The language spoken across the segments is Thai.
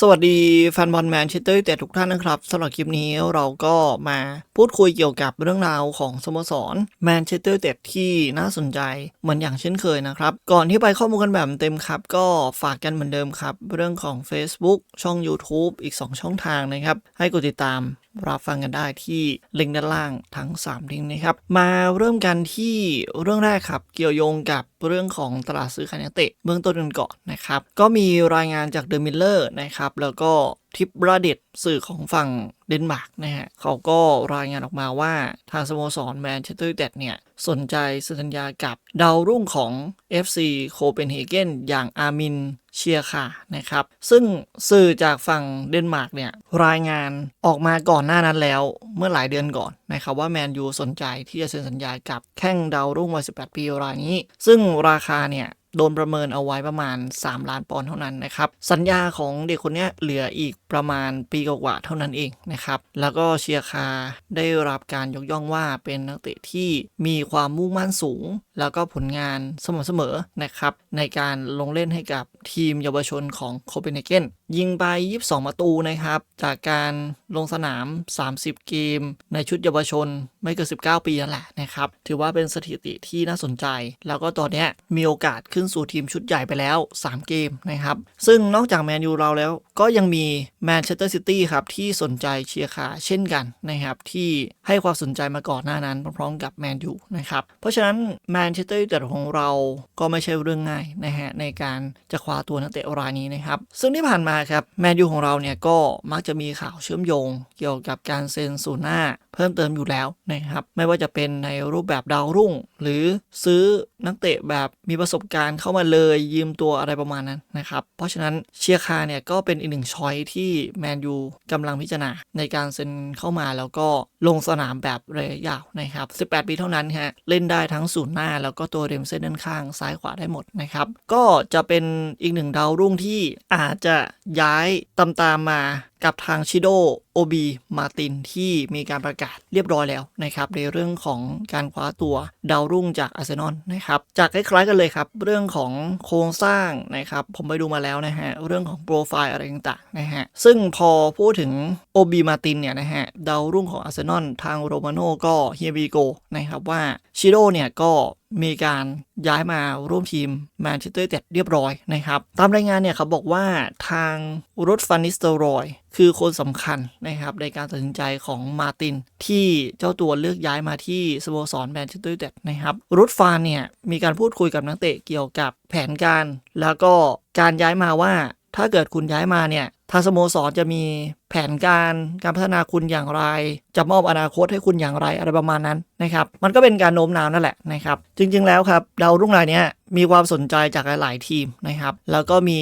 สวัสดีแฟนบอลแมนเชสเตอร์ยูไนเต็ดทุกท่านนะครับสำหรับคลิปนี้เราก็มาพูดคุยเกี่ยวกับเรื่องราวของสโมสรแมนเชสเตอร์ยูไนเต็ดที่น่าสนใจเหมือนอย่างเช่นเคยนะครับ ก่อนที่ไปข้อมูลกันแบบเต็มครับ ก็ฝากกันเหมือนเดิมครับ เรื่องของ Facebook ช่อง YouTube อีก 2 ช่องทางนะครับ ให้กดติดตาม รับฟังกันได้ที่ลิงก์ด้านล่างทั้ง3ลิงก์นะครับ มาเริ่มกันที่เรื่องแรกครับ เกี่ยวโยงกับเรื่องของตลาดซื้อขายนักเตะเบื้องต้นกันก่อนนะครับ ก็มีรายงานจากเดอะมิลเลอร์นะครับ แล้วก็ ทิปราเดตสื่อของฝั่งเดนมาร์กนะฮะเขาก็รายงานออกมาว่า ทางสโมสรแมนเชสเตอร์ยูไนเต็ดเนี่ย สนใจเซ็นสัญญากับดาวรุ่งของ FC โคเปนเฮเกนอย่างอามินเชียคานะครับ ซึ่งสื่อจากฝั่งเดนมาร์กเนี่ย รายงานออกมาก่อนหน้านั้นแล้วเมื่อหลายเดือนก่อนนะครับว่าแมนยูสนใจที่จะเซ็นสัญญากับแข้งดาวรุ่งวัย 18 ปีรายนี้ ซึ่งราคาเนี่ย โดนประเมินเอาไว้ประมาณ 3 ล้านปอนด์เท่านั้นนะครับ สัญญาของเด็กคนนี้เหลืออีกประมาณปีกว่าเท่านั้นเองนะครับ แล้วก็เชียร์คาได้รับการยกย่องว่าเป็นนักเตะที่มีความมุ่งมั่นสูงแล้วก็ผลงานสม่ำเสมอนะครับ ในการลงเล่นให้กับทีมเยาวชนของโคเปนเฮเกนยิงไป 22 ประตูนะครับ จากการลงสนาม 30 เกม ในชุดเยาวชนไม่เกิน 19 ปีนั่นแหละนะครับ ถือว่าเป็นสถิติที่น่าสนใจ แล้วก็ตอนนี้มีโอกาสขึ้นสู่ทีมชุดใหญ่ไปแล้ว 3 เกมนะครับ ซึ่งนอกจากแมนยูเราแล้ว ก็ยังมีแมนเชสเตอร์ซิตี้ครับ ที่สนใจเชียร์คาเช่นกันนะครับ ที่ให้ความสนใจมาก่อนหน้านั้นพร้อมๆกับแมนยูนะครับ เพราะฉะนั้นแมนเชสเตอร์ยูไนเต็ดของเราก็ไม่ใช่เรื่องง่ายนะฮะในการจะคว้าตัวนักเตะรายนี้นะครับ ซึ่งที่ผ่านมาครับแมนยูของเราเนี่ยก็มักจะมีข่าวเชื่อมโยง เกี่ยวกับการเซ็นสูน่าเพิ่มเติมอยู่แล้วนะครับไม่ว่าจะเป็นในรูปแบบดาวรุ่ง หรือซื้อนักเตะแบบมีประสบการณ์เข้ามาเลยยืมตัวอะไรประมาณนั้นนะครับเพราะฉะนั้นเชียร์คาเนี่ยก็เป็นอีกหนึ่งช้อยที่แมนยูกำลังพิจารณาในการเซ็นเข้ามาแล้วก็ลงสนามแบบระยะยาวนะครับ 18 ปีเท่านั้นฮะเล่นได้ทั้งศูนย์หน้า แล้วก็ตัวเรมเส้นด้านข้างซ้ายขวาได้หมดนะครับก็จะเป็นอีกหนึ่งดาวรุ่งที่อาจจะย้ายตามตามๆมา กับทางชิโดโอบีมาตินที่มีการประกาศเรียบร้อยแล้วนะครับในเรื่องของการคว้าตัวดาวรุ่งจากอาร์เซนอลนะครับจากคล้ายๆกันเลยครับ เรื่องของโครงสร้างนะครับผมไปดูมาแล้วนะฮะเรื่องของโปรไฟล์อะไรต่างๆนะฮะซึ่งพอพูดถึงโอบีมาตินเนี่ยนะฮะดาวรุ่งของอาร์เซนอลทางโรมาโน่ก็เฮียบีโกนะครับว่าชิโดเนี่ยก็ มีการย้ายมาร่วมทีมแมนเชสเตอร์เต็ดเรียบร้อยนะครับ ตามรายงานเนี่ยเขาบอกว่าทางรถฟันนิสเตอรอย คือคนสำคัญนะครับในการตัดสินใจของมาติน ที่เจ้าตัวเลือกย้ายมาที่สโมสรแมนเชสเตอร์ยูไนเต็ดนะครับรุดฟานเนี่ยมีการพูดคุยกับนักเตะเกี่ยวกับแผนการ แล้วก็การย้ายมาว่าถ้าเกิดคุณย้ายมาเนี่ย ทางสโมสรจะมีแผนการการพัฒนาคุณอย่างไร จะมอบอนาคตให้คุณอย่างไรอะไรประมาณนั้นนะครับ มันก็เป็นการโน้มน้าวนั่นแหละนะครับ จริง ๆ แล้วครับดาวรุ่งรายเนี้ย มีความสนใจจากหลาย ๆ ทีมนะครับ แล้วก็มี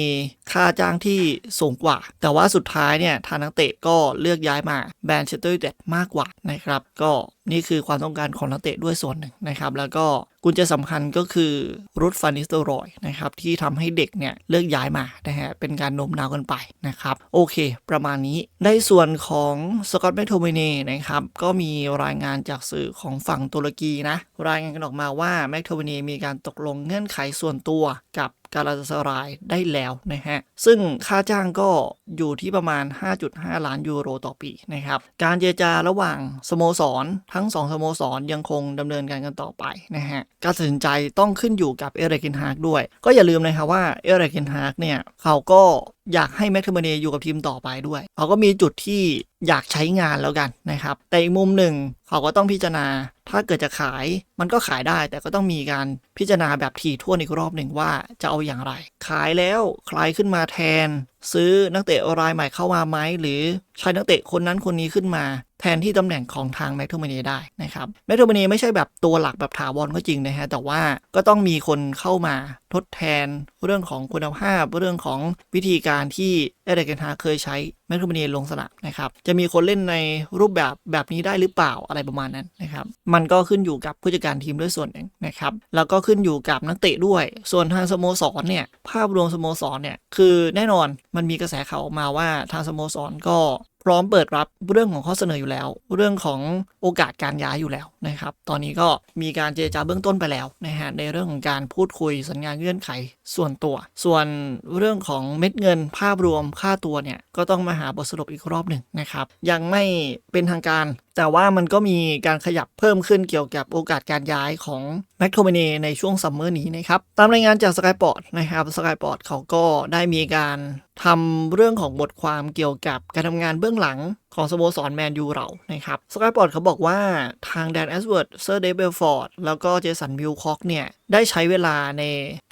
ค่าจ้างที่สูงกว่า แต่ว่าสุดท้ายเนี่ยทางนักเตะก็เลือกย้ายมาแบนเชสเตอร์ยูไนเต็ดมากกว่านะครับ ก็นี่คือความต้องการของนักเตะด้วยส่วนหนึ่งนะครับ แล้วก็กุญแจสำคัญก็คือรุดฟานิสเตอร์รอยนะครับที่ทำให้เด็กเนี่ยเลือกย้ายมานะฮะเป็นการโน้มน้าวกันไปนะครับ โอเค ประมาณนี้ในส่วนของสกอตแมคโทมินีนะครับก็มีรายงานจากสื่อของฝั่งตุรกีนะรายงานกันออกมาว่าแมคโทมินีมีการตกลงเงื่อนไขส่วนตัวกับ กาลาตาสรายได้แล้วนะฮะ ซึ่งค่าจ้างก็อยู่ที่ประมาณ 5.5 ล้านยูโรต่อปีนะครับ การเจรจาระหว่างสโมสร ทั้ง 2 สโมสรยังคงดำเนินการกันต่อไปนะฮะ การตัดสินใจต้องขึ้นอยู่กับเอเรกินฮากด้วย ก็อย่าลืมนะครับว่าเอเรกินฮากเนี่ยเขาก็อยากให้แมคเทอร์เมเนอยู่กับทีมต่อไปด้วยเขาก็มีจุดที่อยากใช้งานแล้วกันนะครับ แต่อีกมุมหนึ่งเขาก็ต้องพิจารณา ถ้าเกิดจะขายมันก็ขายได้ แต่ก็ต้องมีการพิจารณาแบบถี่ถ้วนอีกรอบหนึ่งว่าจะเอาอย่างไร ขายแล้วใครขึ้นมาแทน ซื้อนักเตะรายใหม่เข้ามาไหมหรือใช้นักเตะคนนั้นคนนี้ขึ้นมา แทนที่ตำแหน่งของทางแมคโทมินีได้นะครับแมคโทมินีไม่ใช่แบบตัวหลักแบบถาวรก็จริงนะฮะแต่ว่าก็ต้องมีคนเข้ามาทดแทนเรื่องของคุณภาพ เรื่องของวิธีการที่เอเดกันฮาเคยใช้แมคโทมินีลงสนามนะครับจะมีคนเล่นในรูปแบบแบบนี้ได้หรือเปล่าอะไรประมาณนั้นนะครับมันก็ขึ้นอยู่กับผู้จัดการทีมด้วยส่วนหนึ่งนะครับแล้วก็ขึ้นอยู่กับนักเตะด้วย ส่วนทางสโมสรเนี่ยภาพรวมสโมสรเนี่ยคือแน่นอนมันมีกระแสข่าวออกมาว่าทางสโมสรก็พร้อมเปิดรับเรื่องของข้อเสนออยู่แล้ว เรื่องของโอกาสการย้ายอยู่แล้วนะครับ ตอนนี้ก็มีการเจรจาเบื้องต้นไปแล้วนะฮะในเรื่องของการพูดคุยสัญญาเงื่อนไขส่วนตัว ส่วนเรื่องของเม็ดเงินภาพรวมค่าตัวเนี่ยก็ต้องมาหาบทสรุปอีกรอบหนึ่งนะครับ ยังไม่เป็นทางการแต่ว่ามันก็มีการขยับเพิ่มขึ้นเกี่ยวกับโอกาสการย้ายของแมคโทเมเนในช่วงซัมเมอร์นี้นะครับ ตามรายงานจากสกายปอร์ตนะครับสกายปอร์ตเขาก็ได้มีการทำเรื่องของบทความเกี่ยวกับการทำงานเบื้องหลังของสโมสรแมนยูเรานะครับสกายปอร์ตเขาบอกว่าทางแดนแอสเวิร์ดเซอร์เดเบลฟอร์ดแล้วก็เจสันวิลคอกเนี่ย ได้ใช้เวลาใน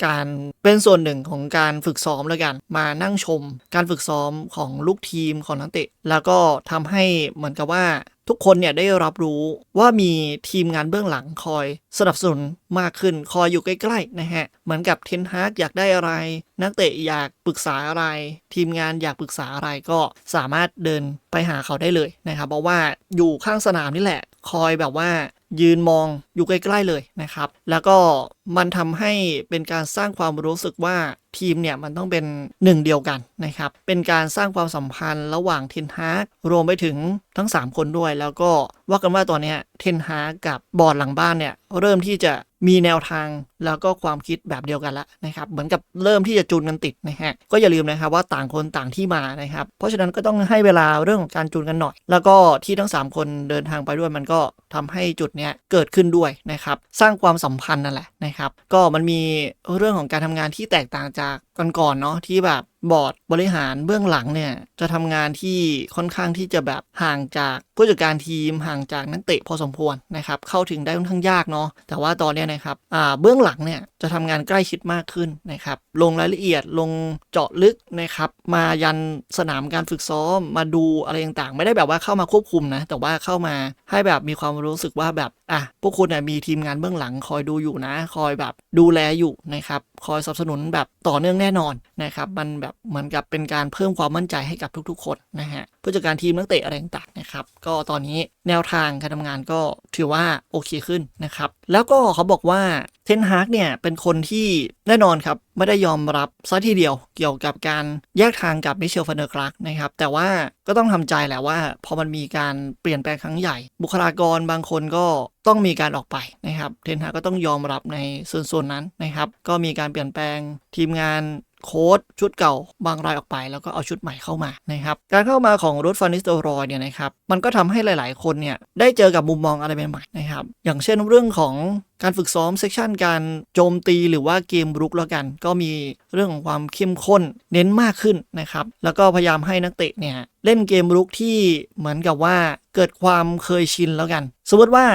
การเป็นส่วนหนึ่งของการฝึกซ้อมแล้วกัน มานั่งชม การฝึกซ้อมของลูกทีมของนักเตะ แล้วก็ทำให้เหมือนกับว่า ทุกคนเนี่ยได้รับรู้ว่ามีทีมงานเบื้องหลังคอย สนับสนุนมากขึ้นคอยอยู่ใกล้ๆนะฮะ เหมือนกับเทนฮากอยากได้อะไร นักเตะอยากปรึกษาอะไร ทีมงานอยากปรึกษาอะไรก็สามารถเดินไปหาเขาได้เลยนะครับเพราะว่าอยู่ข้างสนามนี่แหละ คอยแบบว่ายืนมองอยู่ใกล้ ๆเลยนะครับ แล้วก็มันทำให้เป็นการสร้างความรู้สึกว่าทีมเนี่ยมันต้องเป็นหนึ่งเดียวกันนะครับ เป็นการสร้างความสัมพันธ์ระหว่างเทนฮาร์กรวมไปถึง ทั้ง 3 คนด้วย แล้วก็ว่ากันว่าตอนนี้เทนฮากับบอร์ดหลังบ้านเนี่ย เริ่มที่จะมีแนวทางแล้วก็ความคิดแบบเดียวกันละนะครับ เหมือนกับเริ่มที่จะจูนกันติดนะฮะ ก็อย่าลืมนะครับว่าต่างคนต่างที่มานะครับ เพราะฉะนั้นก็ต้องให้เวลาเรื่องของการจูนกันหน่อย แล้วก็ที่ทั้ง 3 คนเดินทางไปด้วยมันก็ทำให้จุดเนี้ยเกิดขึ้นด้วยนะครับ สร้างความสัมพันธ์นั่นแหละนะครับ ก็มันมีเรื่องของการทำงานที่แตกต่างจากก่อนๆเนาะที่แบบบอร์ดบริหารเบื้องหลังเนี่ยจะทำงานที่ค่อนข้างที่จะแบบห่างจากผู้จัดการทีมห่างจากนักเตะพอสมควรนะครับเข้าถึงได้ค่อนข้างยากเนาะแต่ว่าตอนนี้นะครับอ่าเบื้องหลังเนี่ยจะทำงานใกล้ชิดมากขึ้นนะครับลงรายละเอียดลงเจาะลึกนะครับมายันสนามการฝึกซ้อมมาดูอะไรต่างๆ ไม่ได้แบบว่าเข้ามาควบคุมนะแต่ว่าเข้ามาให้แบบมีความรู้สึกว่าแบบ อะพวกคุณเนี่ยมีทีมงานเบื้องหลังคอยดูอยู่นะ คอยแบบดูแลอยู่นะครับคอยสนับสนุนแบบต่อเนื่องแน่นอนนะครับมันแบบเหมือนกับเป็นการเพิ่มความมั่นใจให้กับทุกๆคนนะฮะ ผู้จัดการทีมนักเตะอะไรต่างๆนะครับก็ตอนนี้แนวทางการทำงานก็ถือว่าโอเคขึ้นนะครับแล้วก็เขาบอกว่าเทนฮากเนี่ยเป็นคนที่แน่นอนครับไม่ได้ยอมรับซะทีเดียวเกี่ยวกับการแยกทางกับมิเชลฟันเดอร์คลักนะครับแต่ว่าก็ต้องทำใจแหละว่าพอมันมีการเปลี่ยนแปลงครั้งใหญ่ บุคลากรบางคนก็ต้องมีการออกไปนะครับเทนฮากก็ต้องยอมรับในส่วนส่วนนั้นนะครับก็มีการเปลี่ยนแปลงทีมงาน โค้ดชุดเก่าบางรายออกไป แล้วก็เอาชุดใหม่เข้ามานะครับการเข้ามาของรุดฟานิสโตรอยเนี่ยนะครับมันก็ทำให้หลาย ๆ คนเนี่ยได้เจอกับมุมมองอะไรใหม่ๆนะครับอย่างเช่นเรื่องของ การฝึกซ้อมเซกชันการโจมตีหรือว่าเกมรุกแล้วกัน ก็มีเรื่องของความเข้มข้นเน้นมากขึ้นนะครับ แล้วก็พยายามให้นักเตะเนี่ยเล่นเกมรุกที่เหมือนกับว่าเกิดความเคยชินแล้วกัน สมมติว่า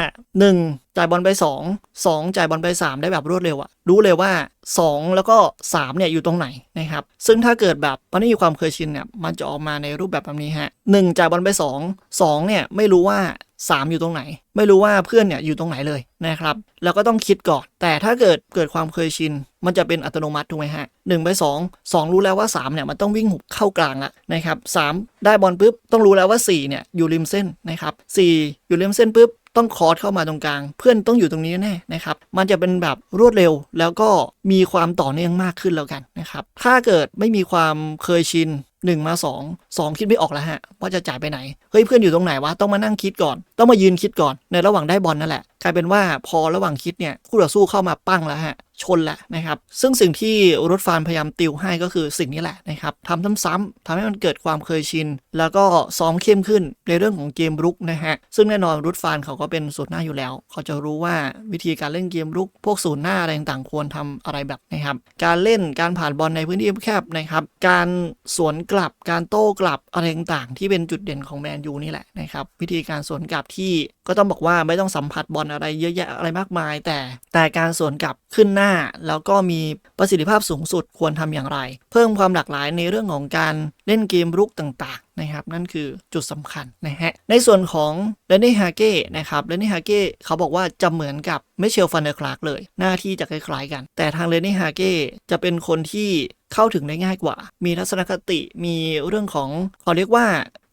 1 จ่ายบอลไป 2 2 จ่ายบอลไป 3 ได้แบบรวดเร็วอะรู้เลยว่า 2 แล้วก็ 3 เนี่ยอยู่ตรงไหนนะครับ ซึ่งถ้าเกิดแบบมันไม่มีความเคยชินเนี่ยมันจะออกมาในรูปแบบแบบนี้ฮะ1จ่ายบอลไป 2 2 เนี่ยไม่รู้ว่า3 อยู่ตรงไหน ไม่รู้ว่าเพื่อนเนี่ยอยู่ตรงไหนเลยนะครับแล้วก็ต้องคิดก่อน แต่ถ้าเกิดเกิดความเคยชิน มันจะเป็นอัตโนมัติถูกไหมฮะหนึ่งไปสองสองรู้แล้วว่า3เนี่ยมันต้องวิ่งหุบเข้ากลางละนะครับสามได้บอลปุ๊บต้องรู้แล้วว่า4เนี่ยอยู่ริมเส้นนะครับสี่อยู่ริมเส้นปุ๊บ ต้องคอร์สเข้ามาตรงกลาง เพื่อนต้องอยู่ตรงนี้แน่ๆนะครับ มันจะเป็นแบบรวดเร็ว แล้วก็มีความต่อเนื่องมากขึ้นแล้วกันนะครับ ถ้าเกิดไม่มีความเคยชิน1มา2 2 คิดไม่ออกแล้วฮะว่าจะจ่ายไปไหน เฮ้ยเพื่อนอยู่ตรงไหนวะ ต้องมานั่งคิดก่อน ต้องมายืนคิดก่อน ในระหว่างได้บอลนั่นแหละ กลายเป็นว่าพอระหว่างคิดเนี่ยคู่ต่อสู้เข้ามาปั้งแล้วฮะชนแหละนะครับ ซึ่งสิ่งที่รถฟานพยายามติวให้ก็คือสิ่งนี้แหละนะครับทำซ้ำๆทำให้มันเกิดความเคยชิน แล้วก็ซ้อมเข้มขึ้นในเรื่องของเกมรุกนะฮะ ซึ่งแน่นอนรุดฟานเขาก็เป็นศูนย์หน้าอยู่แล้ว เขาจะรู้ว่าวิธีการเล่นเกมรุก พวกศูนย์หน้าอะไรต่างๆควรทำอะไรแบบนะครับ การเล่นการผ่านบอลในพื้นที่แคบนะครับ การสวนกลับ การโต้กลับอะไรต่างๆที่เป็นจุดเด่นของแมนยูนี่แหละนะครับ วิธีการสวนกลับที่ก็ต้องบอกว่าไม่ต้องสัมผัสบอลอะไรเยอะแยะอะไรมากมาย แต่แต่การสวนกลับขึ้นหน้าแล้วก็มีประสิทธิภาพสูงสุดควรทำอย่างไร เพิ่มความหลากหลายในเรื่องของการเล่นเกมรุกต่างๆนะครับ นั่นคือจุดสำคัญนะฮะ ในส่วนของเรนนี่ฮาเก้นะครับเรนนี่ฮาเก้เขาบอกว่าจะเหมือนกับเมเชลฟันเดอร์คลาร์กเลย หน้าที่จะคล้ายๆกัน แต่ทางเรนนี่ฮาเก้จะเป็นคนที่เข้าถึงได้ง่ายกว่า มีทัศนคติ มีเรื่องของเขาเรียกว่า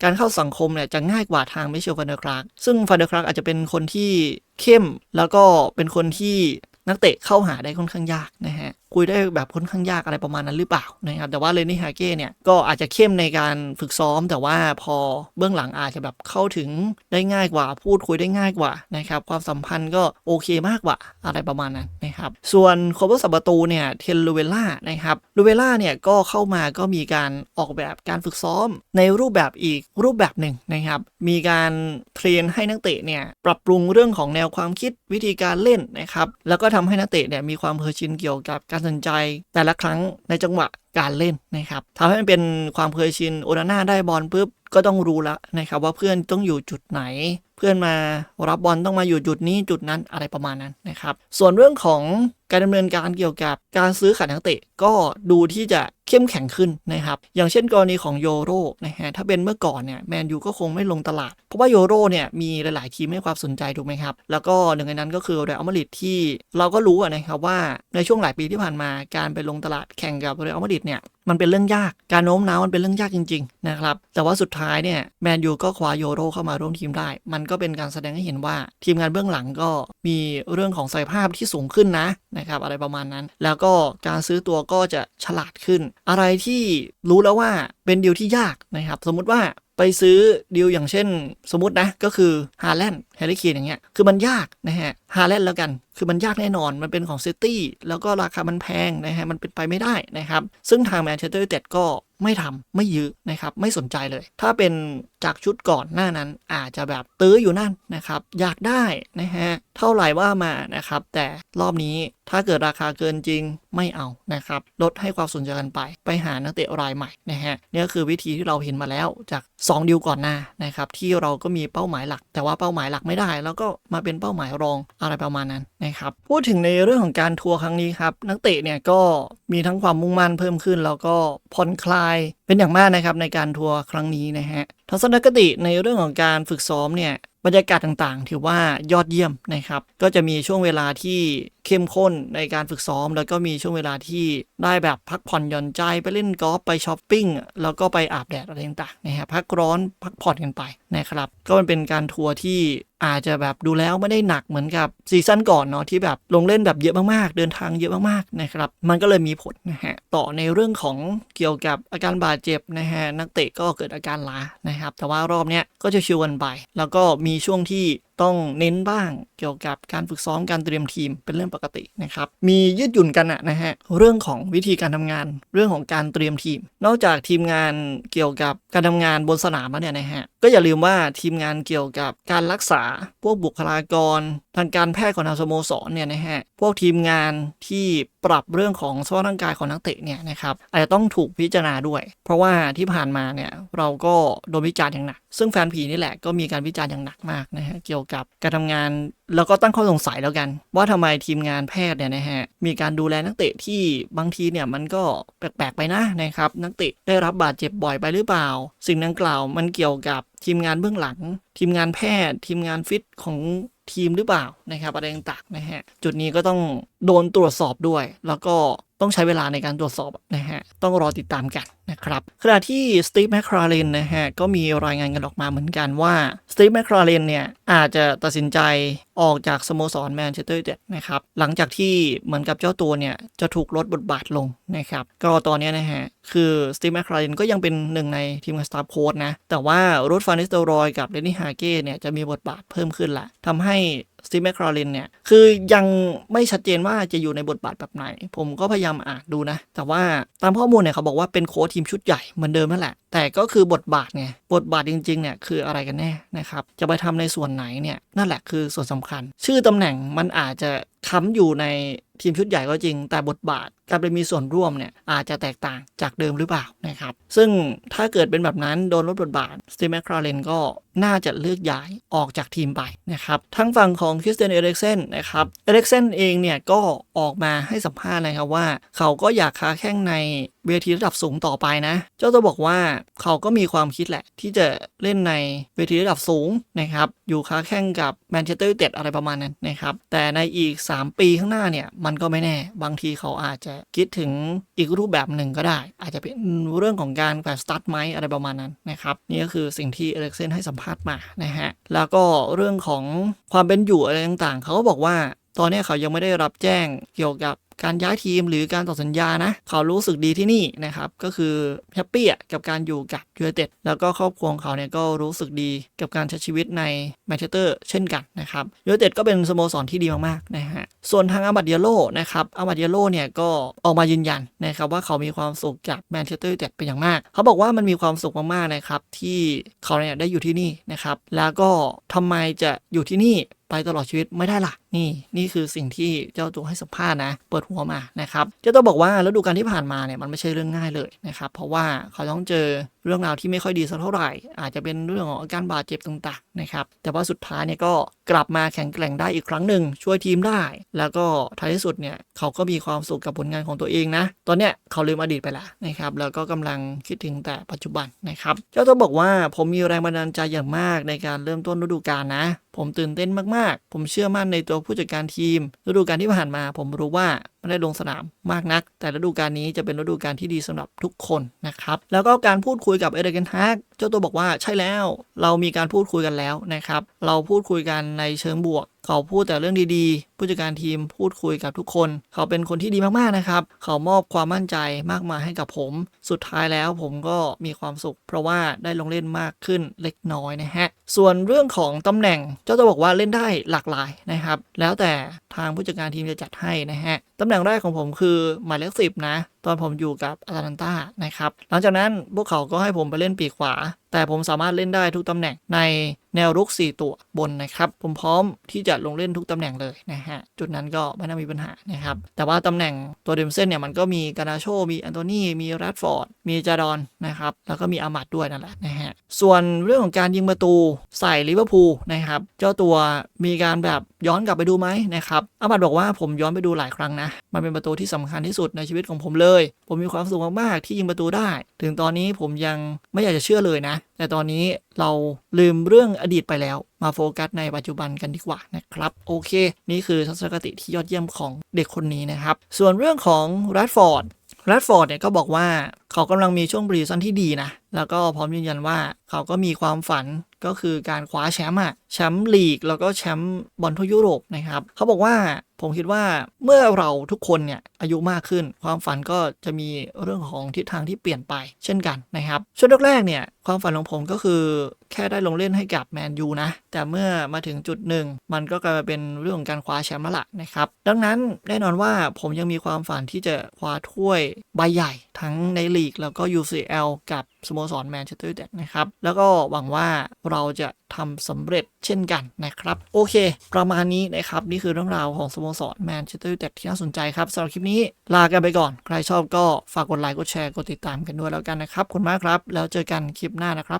การเข้าสังคมเนี่ยจะง่ายกว่าทางเมเชลฟันเดอร์คลาร์กซึ่งฟันเดอร์คลาร์กอาจจะเป็นคนที่เข้ม แล้วก็เป็นคนที่ นักเตะเข้าหาได้ค่อนข้างยากนะฮะ คุยได้แบบค่อนข้างยากอะไรประมาณนั้นหรือเปล่านะครับแต่ว่าเลนี่ฮาเก้เนี่ยก็อาจจะเข้มในการฝึกซ้อม แต่ว่าพอเบื้องหลังอาจจะแบบเข้าถึงได้ง่ายกว่า พูดคุยได้ง่ายกว่านะครับความสัมพันธ์ก็โอเคมากกว่าอะไรประมาณนั้นนะครับส่วนโคบอร์สับประตูเนี่ยเทนลูเวล่านะครับลูเวล่าเนี่ยก็เข้ามาก็มีการออกแบบการฝึกซ้อมในรูปแบบอีกรูปแบบหนึ่งนะครับมีการเทรนให้นักเตะเนี่ยปรับปรุงเรื่องของแนวความคิดวิธีการเล่นนะครับแล้วก็ทำให้นักเตะเนี่ยมีความเคยชินเกี่ยวกับการสนใจแต่ละครั้งในจังหวะการเล่นนะครับทำให้มันเป็นความเคยชินโอนาน่าได้บอลปุ๊บก็ต้องรู้ละนะครับว่าเพื่อนต้องอยู่จุดไหน เพื่อนมารับบอลต้องมาอยู่จุดนี้จุดนั้นอะไรประมาณนั้นนะครับ ส่วนเรื่องของการดำเนินการเกี่ยวกับการซื้อขายนักเตะก็ดูที่จะเข้มแข็งขึ้นนะครับ อย่างเช่นกรณีของโยโรนะฮะ ถ้าเป็นเมื่อก่อนเนี่ยแมนยูก็คงไม่ลงตลาด เพราะว่าโยโรเนี่ยมีหลาย ๆ ทีมให้ความสนใจถูกไหมครับ แล้วก็หนึ่งในนั้นก็คือเรอัลมาดริดที่เราก็รู้นะครับว่าในช่วงหลายปีที่ผ่านมาการไปลงตลาดแข่งกับเรอัลมาดริดเนี่ยมันเป็นเรื่องยาก การโน้มน้าวมันเป็นเรื่องยากจริง ๆ นะครับ แต่ว่าสุดท้ายเนี่ยแมนยูก็คว้าโยโรเข้ามาร่วมทีมได้ มันก็เป็นการแสดงให้เห็นว่าทีมงานเบื้องหลังก็มีเรื่องของศักยภาพที่สูงขึ้นนะนะครับอะไรประมาณนั้น แล้วก็การซื้อตัวก็จะฉลาดขึ้นอะไรที่รู้แล้วว่าเป็นดีลที่ยากนะครับ สมมุติว่าไปซื้อดีลอย่างเช่น สมมตินะ ก็คือฮาแลนด์แฮร์รี่เคนอย่างเงี้ยคือมันยากนะฮะฮาแลนด์แล้วกัน คือมันยากแน่นอนมันเป็นของซิตี้แล้วก็ราคามันแพงนะฮะมันเป็นไปไม่ได้นะครับ ซึ่งทางแมนเชสเตอร์เต็ดก็ไม่ทำไม่ยื้อนะครับ ไม่สนใจเลย ถ้าเป็น จากชุดก่อนหน้านั้นอาจจะแบบตื้ออยู่นั่นนะครับ อยากได้นะฮะเท่าไหร่ว่ามานะครับ แต่รอบนี้ถ้าเกิดราคาเกินจริงไม่เอานะครับ ลดให้ความสนใจกันไป ไปหานักเตะรายใหม่นะฮะนี่ก็คือวิธีที่เราเห็นมาแล้วจาก 2 ดิวก่อนหน้านะครับ ที่เราก็มีเป้าหมายหลัก แต่ว่าเป้าหมายหลักไม่ได้ แล้วก็มาเป็นเป้าหมายรองอะไรประมาณนั้นนะครับพูดถึงในเรื่องของการทัวร์ครั้งนี้ครับนักเตะเนี่ยก็มีทั้งความมุ่งมั่นเพิ่มขึ้น แล้วก็ผ่อนคลายเป็นอย่างมากนะครับในการทัวร์ครั้งนี้นะฮะ ทัศนคติในเรื่องของการฝึกซ้อมเนี่ยบรรยากาศต่างๆ ถือว่ายอดเยี่ยมนะครับ ก็จะมีช่วงเวลาที่เข้มข้นในการฝึกซ้อม แล้วก็มีช่วงเวลาที่ได้แบบพักผ่อนหย่อนใจไปเล่นกอล์ฟไปช้อปปิ้งแล้วก็ไปอาบแดดอะไรต่างๆนะฮะพักร้อนพักผ่อนกันไปนะครับ ก็มันเป็นการทัวร์ที่อาจจะแบบดูแล้วไม่ได้หนักเหมือนกับซีซั่นก่อนเนาะที่แบบลงเล่นแบบเยอะมากๆ เดินทางเยอะมากๆนะครับ มันก็เลยมีผลนะฮะต่อในเรื่องของเกี่ยวกับอาการบาดเจ็บนะฮะนักเตะก็เกิดอาการล้านะครับ แต่ว่ารอบเนี้ยก็จะชิวกันไป แล้วก็มีช่วงที่ ต้องเน้นบ้างเกี่ยวกับการฝึกซ้อมการเตรียมทีมเป็นเรื่องปกตินะครับ มียืดหยุ่นกันอะนะฮะเรื่องของวิธีการทำงาน เรื่องของการเตรียมทีม นอกจากทีมงานเกี่ยวกับการทำงานบนสนามแล้วเนี่ยนะฮะก็อย่าลืมว่าทีมงานเกี่ยวกับการรักษาพวกบุคลากร ทางการแพทย์ของทางสโมสรเนี่ยนะฮะพวกทีมงานที่ปรับเรื่องของสภาพร่างกายของนักเตะเนี่ยนะครับอาจจะต้องถูกพิจารณาด้วย เพราะว่าที่ผ่านมาเนี่ยเราก็โดนวิจารณ์อย่างหนัก ซึ่งแฟนผีนี่แหละก็มีการวิจารณ์อย่างหนักมากนะฮะเกี่ยวกับการทำงาน แล้วก็ตั้งข้อสงสัยแล้วกัน ว่าทำไมทีมงานแพทย์เนี่ยนะฮะมีการดูแลนักเตะที่บางทีเนี่ยมันก็แปลกๆไปนะนะครับนักเตะได้รับบาดเจ็บบ่อยไปหรือเปล่า สิ่งดังกล่าวมันเกี่ยวกับทีมงานเบื้องหลัง ทีมงานแพทย์ ทีมงานฟิตของทีมหรือเปล่านะครับอะไรต่างๆนะฮะจุดนี้ก็ต้องโดนตรวจสอบด้วย แล้วก็ ต้องใช้เวลาในการตรวจสอบนะฮะต้องรอติดตามกันนะครับขณะที่สตีฟแมคคราเรนนะฮะก็มีรายงานกันออกมาเหมือนกันว่าสตีฟแมคคราเรนเนี่ยอาจจะตัดสินใจออกจากสโมสรแมนเชสเตอร์ยูไนเต็ดนะครับหลังจากที่เหมือนกับเจ้าตัวเนี่ยจะถูกลดบทบาทลงนะครับก็ตอนนี้นะฮะคือสตีฟแมคคราเรนก็ยังเป็นหนึ่งในทีมงานสตาฟโค้ดนะแต่ว่ารูดฟานิสเตอรอยกับเดนนี่ฮาเก้เนี่ยจะมีบทบาทเพิ่มขึ้นละทำให้ สตีฟแมคคราเรนเนี่ย คือยังไม่ชัดเจนว่าจะอยู่ในบทบาทแบบไหน ผมก็พยายามอ่านดูนะ แต่ว่าตามข้อมูลเนี่ยเขาบอกว่าเป็นโค้ชทีมชุดใหญ่เหมือนเดิมนั่นแหละ แต่ก็คือบทบาทไง บทบาทจริงๆเนี่ยคืออะไรกันแน่นะครับ จะไปทำในส่วนไหนเนี่ยนั่นแหละคือส่วนสำคัญ ชื่อตำแหน่งมันอาจจะ ค้ำอยู่ในทีมชุดใหญ่ก็จริง แต่บทบาทการไปมีส่วนร่วมเนี่ยอาจจะแตกต่างจากเดิมหรือเปล่านะครับซึ่งถ้าเกิดเป็นแบบนั้นโดนลดบทบาทสตีแมคคราเลนก็น่าจะเลือกย้ายออกจากทีมไปนะครับทั้งฝั่งของคริสเตียนเอเริกเซนนะครับเอเริกเซนเองเนี่ยก็ออกมาให้สัมภาษณ์นะครับว่า เขาก็อยากค้าแข่งใน เวทีระดับสูงต่อไปนะ เจ้าตัวบอกว่าเขาก็มีความคิดแหละ ที่จะเล่นในเวทีระดับสูงนะครับ อยู่ค้าแข่งกับแมนเชสเตอร์ยูไนเต็ดอะไรประมาณนั้นนะครับ แต่ในอีก 3 ปีข้างหน้าเนี่ย มันก็ไม่แน่ บางทีเขาอาจจะคิดถึงอีกรูปแบบหนึ่งก็ได้ อาจจะเป็นเรื่องของการแขวนสตาร์ทไหมอะไรประมาณนั้นนะครับ นี่ก็คือสิ่งที่เอริกเซนให้สัมภาษณ์มานะฮะ แล้วก็เรื่องของความเป็นอยู่อะไรต่างๆ เขาก็บอกว่าตอนนี้เขายังไม่ได้รับแจ้งเกี่ยวกับ การย้ายทีมหรือการต่อสัญญานะ เขารู้สึกดีที่นี่นะครับ ก็คือแฮปปี้กับการอยู่กับยูไนเต็ดแล้วก็ครอบครัวของเขาเนี่ยก็รู้สึกดีกับการใช้ชีวิตในแมนเชสเตอร์เช่นกันนะครับยูไนเต็ดก็เป็นสโมสรที่ดีมากๆนะฮะส่วนทางอาบัดเยโลนะครับอาบัดเยโลเนี่ยก็ออกมายืนยันนะครับว่าเขามีความสุขจากแมนเชสเตอร์ยูไนเต็ดเป็นอย่างมาก เขาบอกว่ามันมีความสุขมากๆนะครับที่เขาเนี่ยได้อยู่ที่นี่นะครับแล้วก็ทำไมจะอยู่ที่นี่ไปตลอดชีวิตไม่ได้ล่ะนี่นี่คือสิ่งที่เจ้าตัวให้สัมภาษณ์นะเปิดหัวมานะครับเจ้าตัวบอกว่าฤดูกาลที่ผ่านมาเนี่ยมันไม่ใช่เรื่องง่ายเลยนะครับเพราะว่าเขาต้องเจอเรื่องราวที่ไม่ค่อยดีสักเท่าไหร่ อาจจะเป็นเรื่องของอาการบาดเจ็บต่างๆนะครับแต่ว่าสุดท้ายเนี่ยก็กลับมาแข็งแกร่งได้อีกครั้งหนึ่งช่วยทีมได้ แล้วก็ท้ายที่สุดเนี่ยเขาก็มีความสุขกับผลงานของตัวเองนะ ตอนเนี้ยเขาลืมอดีตไปแล้วนะครับแล้วก็กำลังคิดถึงแต่ปัจจุบันนะครับเจ้าตัวบอกว่าผมมีแรงบันดาลใจอย่างมากในการเริ่มต้นฤดูกาลนะ ผมตื่นเต้นมากๆ ผมเชื่อมั่นในตัวผู้จัดการทีมฤดูกาลที่ผ่านมา ผมรู้ว่าไม่ได้ลงสนามมากนัก แต่ฤดูกาลนี้จะเป็นฤดูกาลที่ดีสำหรับทุกคนนะครับ แล้วก็การพูดคุยกับเอเดนฮากเจ้าตัวบอกว่าใช่แล้ว เรามีการพูดคุยกันแล้วนะครับ เราพูดคุยกันในเชิงบวก เขาพูดแต่เรื่องดีๆ ผู้จัดการทีมพูดคุยกับทุกคน เขาเป็นคนที่ดีมากๆนะครับ เขามอบความมั่นใจมากมายให้กับผม สุดท้ายแล้วผมก็มีความสุข เพราะว่าได้ลงเล่นมากขึ้นเล็กน้อยนะฮะ ส่วนเรื่องของตำแหน่งเจ้าตัวบอกว่าเล่นได้หลากหลายนะครับ แล้วแต่ทางผู้จัดการทีมจะจัดให้นะฮะตำแหน่งแรกของผมคือหมายเลขสิบนะตอนผมอยู่กับอาตาลันตานะครับ หลังจากนั้นพวกเขาก็ให้ผมไปเล่นปีกขวา แต่ผมสามารถเล่นได้ทุกตำแหน่งในแนวรุก 4 ตัวบนนะครับ ผมพร้อมที่จะลงเล่นทุกตำแหน่งเลยนะฮะ จุดนั้นก็ไม่น่ามีปัญหานะครับ แต่ว่าตำแหน่งตัวเดมเซ่นเนี่ยมันก็มีกานาโช มีแอนโทนีมีแรดฟอร์ด มีจาดอนนะครับ แล้วก็มีอามัดด้วยนั่นแหละนะฮะ ส่วนเรื่องของการยิงประตูใส่ลิเวอร์พูลนะครับ เจ้าตัวมีการแบบย้อนกลับไปดูไหมนะครับอามัดบอกว่าผมย้อนไปดูหลายครั้งนะ มันเป็นประตูที่สำคัญที่สุดในชีวิตของผมเลยผมมีความสุขมากๆที่ยิงประตูได้ ถึงตอนนี้ผมยังไม่อยากจะเชื่อเลยนะ แต่ตอนนี้เราลืมเรื่องอดีตไปแล้ว มาโฟกัสในปัจจุบันกันดีกว่านะครับ โอเค นี่คือทัศนคติที่ยอดเยี่ยมของเด็กคนนี้นะครับ ส่วนเรื่องของแรดฟอร์ดแรดฟอร์ดเนี่ยก็บอกว่าเขากำลังมีช่วงบรีซันที่ดีนะ แล้วก็พร้อมยืนยันว่าเขาก็มีความฝันก็คือการคว้าแชมป์อะแชมป์ลีก แล้วก็แชมป์บอลทั่วยุโรปนะครับ เขาบอกว่า ผมคิดว่าเมื่อเราทุกคนเนี่ยอายุมากขึ้น ความฝันก็จะมีเรื่องของทิศทางที่เปลี่ยนไป เช่นกันนะครับช่วงแรกๆเนี่ยความฝันของผมก็คือแค่ได้ลงเล่นให้กับแมนยูนะ แต่เมื่อมาถึงจุดหนึ่ง มันก็กลายมาเป็นเรื่องของการคว้าแชมป์แล้วล่ะนะครับ ดังนั้นแน่นอนว่าผมยังมีความฝันที่จะคว้าถ้วยใบใหญ่ ทั้งในลีกแล้วก็ UCL กับสโมสรแมนเชสเตอร์ยูไนเต็ดนะครับ แล้วก็หวังว่าเราจะทำสำเร็จเช่นกันนะครับ โอเค ประมาณนี้นะครับ นี่คือเรื่องราวของสโมสรแมนเชสเตอร์ยูไนเต็ดที่น่าสนใจครับสำหรับคลิปนี้ลากันไปก่อน ใครชอบก็ฝากกดไลค์กดแชร์กดติดตามกันด้วยแล้วกันนะครับขอบคุณมากครับ แล้วเจอกันคลิปหน้านะครับ